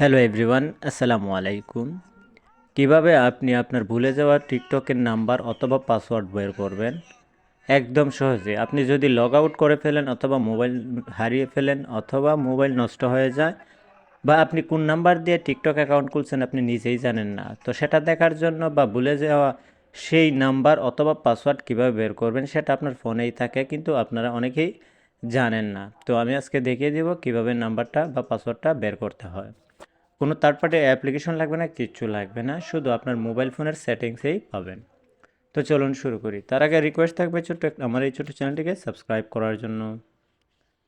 Hello everyone, আসসালামু আলাইকুম। কীভাবে আপনি আপনার ভুলে যাওয়া টিকটকের নাম্বার অথবা পাসওয়ার্ড বের করবেন? একদম সহজে। আপনি যদি লগ আউট করে ফেলেন অথবা মোবাইল হারিয়ে ফেলেন অথবা মোবাইল নষ্ট হয়ে যায় বা আপনি কোন নাম্বার দিয়ে টিকটক অ্যাকাউন্ট খুলছেন আপনি নিজেই জানেন না, তো সেটা দেখার জন্য বা ভুলে যাওয়া সেই নাম্বার অথবা পাসওয়ার্ড কীভাবে বের করবেন সেটা আপনার ফোনেই থাকে, কিন্তু আপনারা অনেকেই জানেন না। তো আমি আজকে দেখিয়ে দেব কীভাবে নাম্বারটা বা পাসওয়ার্ডটা বের করতে হয়। কোনো থার্ড পার্টি অ্যাপ্লিকেশন লাগবে না, কিচ্ছু লাগবে না, শুধু আপনার মোবাইল ফোনের সেটিংসেই পাবেন। তো চলুন শুরু করি। তার আগে রিকোয়েস্ট থাকবে ছোট্ট আমার এই ছোটো চ্যানেলটিকে সাবস্ক্রাইব করার জন্য।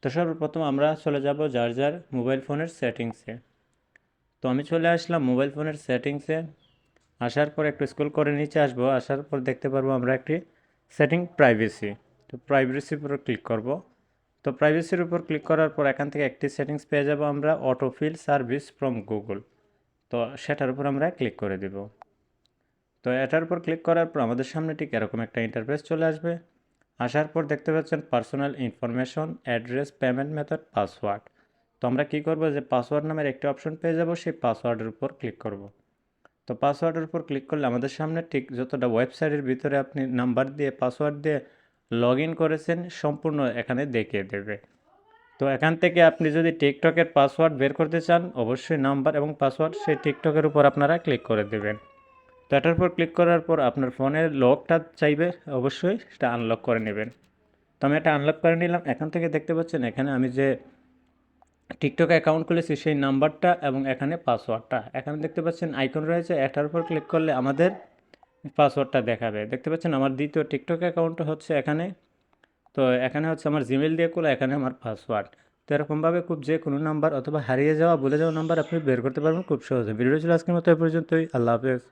তো সর্বপ্রথম আমরা চলে যাব যার যার মোবাইল ফোনের সেটিংসে তো আমি চলে আসলাম মোবাইল ফোনের সেটিংসে আসার পর একটু স্কুল করে নিচে আসব, আসার পর দেখতে পারব আমরা একটি সেটিং প্রাইভেসি তো প্রাইভেসির উপর ক্লিক করব। তো প্রাইভেসির উপর ক্লিক করার পর এখান থেকে একটি সেটিংস পেয়ে যাব আমরা অটোফিল সার্ভিস ফ্রম গুগল তো সেটার উপর আমরা ক্লিক করে দেব। তো এটার উপর ক্লিক করার পর আমাদের সামনে ঠিক এরকম একটা ইন্টারফেস চলে আসবে। আসার পর দেখতে পাচ্ছেন personal information address payment method password তো আমরা কী করব যে পাসওয়ার্ড নামের একটি অপশন পেয়ে যাব, সেই পাসওয়ার্ডের উপর ক্লিক করব। তো পাসওয়ার্ডের উপর ক্লিক করলে আমাদের সামনে ঠিক যতটা ওয়েবসাইটের ভিতরে আপনি নাম্বার দিয়ে পাসওয়ার্ড দিয়ে লগ ইন করেছেন, সম্পূর্ণ এখানে দেখিয়ে দেবে। তো এখান থেকে আপনি যদি টিকটকের পাসওয়ার্ড বের করতে চান, অবশ্যই নাম্বার এবং পাসওয়ার্ড সেই টিকটকের উপর আপনারা ক্লিক করে দেবেন। তো এটার উপর ক্লিক করার পর আপনার ফোনের লকটা চাইবে, অবশ্যই সেটা আনলক করে নেবেন। তো আমি এটা আনলক করে নিলাম। এখান থেকে দেখতে পাচ্ছেন, এখানে আমি যে টিকটক অ্যাকাউন্ট খুলেছি, সেই নাম্বারটা এবং এখানে পাসওয়ার্ডটা এখানে দেখতে পাচ্ছেন আইকন রয়েছে, এটার উপর ক্লিক করলে আমাদের পাসওয়ার্ডটা দেখাবে। দেখতে পাচ্ছেন আমার দ্বিতীয় টিকটক অ্যাকাউন্ট হচ্ছে এখানে। তো এখানে হচ্ছে আমার জিমেল দিয়ে খোলা, এখানে আমার পাসওয়ার্ড তো এরকমভাবে খুব যে কোনো নাম্বার অথবা হারিয়ে যাওয়া, ভুলে যাওয়া নাম্বার আপনি বের করতে পারবেন খুব সহজে। ভিডিও ছিল আজকের মতো এ পর্যন্তই। আল্লাহ হাফেজ।